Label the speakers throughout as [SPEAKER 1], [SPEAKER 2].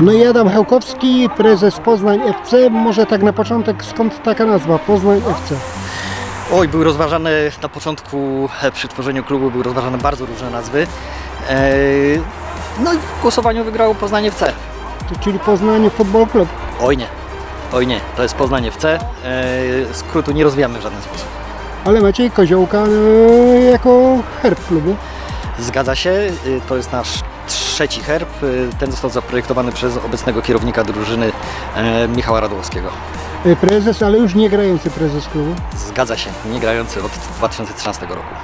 [SPEAKER 1] No i Adam Hełkowski, prezes Poznań FC. Może tak na początek, skąd taka nazwa Poznań FC?
[SPEAKER 2] Oj, były rozważane na początku, e, przy tworzeniu klubu były rozważane bardzo różne nazwy. E, No i w głosowaniu wygrało Poznanie FC.
[SPEAKER 1] Czyli Poznań Football Club.
[SPEAKER 2] Oj nie, oj nie, to jest Poznanie FC. Skrótu nie rozwijamy w żaden sposób.
[SPEAKER 1] Ale Maciej Koziołka e, jako herb klubu.
[SPEAKER 2] Zgadza się, y, to jest nasz trzeci herb. Y, Ten został zaprojektowany przez obecnego kierownika drużyny e, Michała Radłowskiego.
[SPEAKER 1] E, Prezes, ale już nie grający prezes klubu.
[SPEAKER 2] Zgadza się, nie grający od 2013 roku.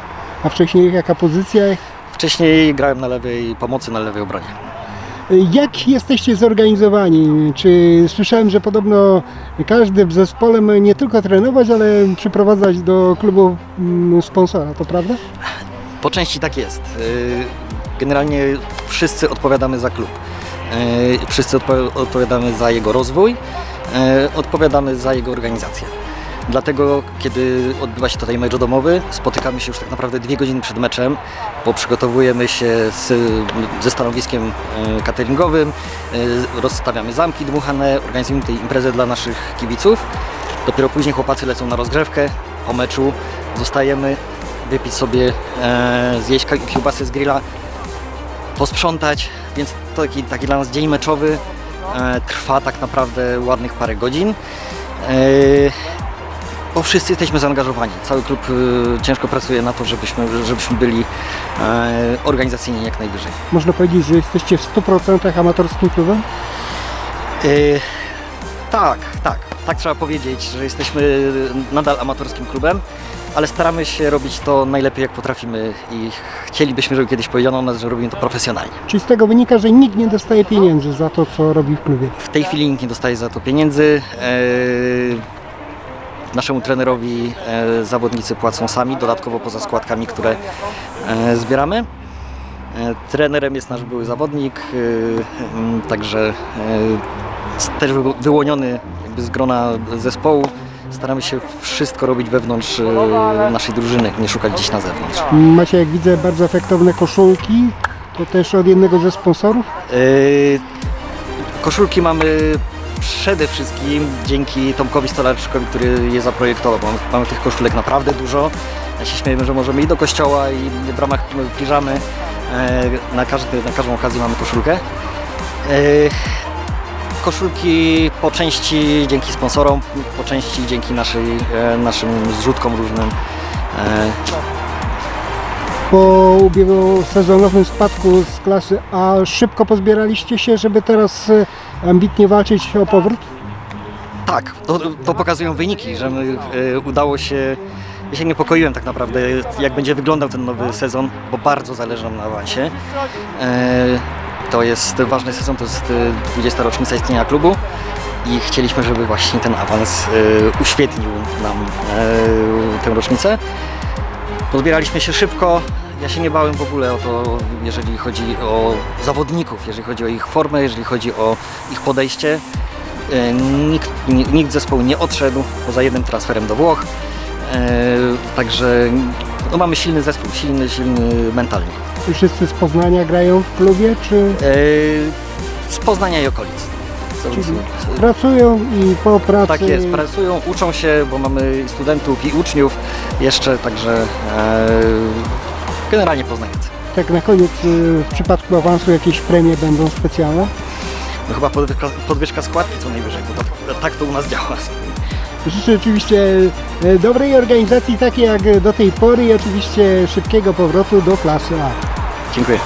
[SPEAKER 1] A wcześniej jaka pozycja?
[SPEAKER 2] Wcześniej grałem na lewej pomocy, na lewej obronie.
[SPEAKER 1] Jak jesteście zorganizowani? Czy słyszałem, że podobno każdy w zespole ma nie tylko trenować, ale przyprowadzać do klubu mm, sponsora, to prawda?
[SPEAKER 2] Po części tak jest. Y, Generalnie wszyscy odpowiadamy za klub. Y, Wszyscy odpo- odpowiadamy za jego rozwój, y, odpowiadamy za jego organizację. Dlatego, kiedy odbywa się tutaj mecz domowy, spotykamy się już tak naprawdę dwie godziny przed meczem, bo przygotowujemy się z, ze stanowiskiem y, cateringowym, y, rozstawiamy zamki dmuchane, organizujemy tutaj imprezę dla naszych kibiców. Dopiero później chłopacy lecą na rozgrzewkę, po meczu zostajemy, wypić sobie, e, zjeść ki- kiełbasy z grilla, posprzątać, więc to taki, taki dla nas dzień meczowy e, trwa tak naprawdę ładnych parę godzin. Bo wszyscy jesteśmy zaangażowani. Cały klub e, ciężko pracuje na to, żebyśmy, żebyśmy byli e, organizacyjnie jak najwyżej.
[SPEAKER 1] Można powiedzieć, że jesteście w 100% amatorskim klubem?
[SPEAKER 2] E, tak, tak, tak trzeba powiedzieć, że jesteśmy nadal amatorskim klubem, ale staramy się robić to najlepiej jak potrafimy i chcielibyśmy, żeby kiedyś powiedziano nas, że robimy to profesjonalnie.
[SPEAKER 1] Czyli z tego wynika, że nikt nie dostaje pieniędzy za to, co robi w klubie.
[SPEAKER 2] W tej chwili nikt nie dostaje za to pieniędzy. E, Naszemu trenerowi e, zawodnicy płacą sami, dodatkowo poza składkami, które e, zbieramy. E, Trenerem jest nasz były zawodnik, także też wy- wyłoniony z grona zespołu. Staramy się wszystko robić wewnątrz naszej drużyny, nie szukać gdzieś na zewnątrz.
[SPEAKER 1] Macie, jak widzę, bardzo efektowne koszulki. To też od jednego ze sponsorów.
[SPEAKER 2] Koszulki mamy przede wszystkim dzięki Tomkowi Stolarczykowi, który je zaprojektował. Mamy, mamy tych koszulek naprawdę dużo. Ja się śmiejemy, że możemy i do kościoła i w ramach piżamy. e, Na, każdy, na każdą okazję mamy koszulkę. E, Koszulki po części dzięki sponsorom, po części dzięki naszej, e, naszym zrzutkom różnym.
[SPEAKER 1] Po ubiegłosezonowym spadku z klasy A szybko pozbieraliście się, żeby teraz ambitnie walczyć o powrót?
[SPEAKER 2] Tak, to, to pokazują wyniki, że my, e, udało się. Ja się niepokoiłem tak naprawdę, jak będzie wyglądał ten nowy sezon, bo bardzo zależy nam na awansie. E, to jest ważny sezon, to jest e, 20. rocznica istnienia klubu i chcieliśmy, żeby właśnie ten awans e, uświetnił nam e, tę rocznicę. Pozbieraliśmy się szybko. Ja się nie bałem w ogóle o to, jeżeli chodzi o zawodników, jeżeli chodzi o ich formę, jeżeli chodzi o ich podejście. E, Nikt, ni- nikt z zespołu nie odszedł poza jednym transferem do Włoch. E, Także no, mamy silny zespół, silny, silny mentalnie.
[SPEAKER 1] Czy wszyscy z Poznania grają w klubie, czy
[SPEAKER 2] E, Z Poznania i okolic.
[SPEAKER 1] Czyli pracują i po pracy...
[SPEAKER 2] Tak jest, pracują, uczą się, bo mamy studentów i uczniów jeszcze, także e, generalnie poznający.
[SPEAKER 1] Tak na koniec, e, w przypadku awansu jakieś premie będą specjalne?
[SPEAKER 2] No chyba podwyżka, podwyżka składki co najwyżej, bo tak, tak to u nas działa.
[SPEAKER 1] Życzę oczywiście e, dobrej organizacji, takiej jak do tej pory i oczywiście szybkiego powrotu do klasy A.
[SPEAKER 2] Dziękuję.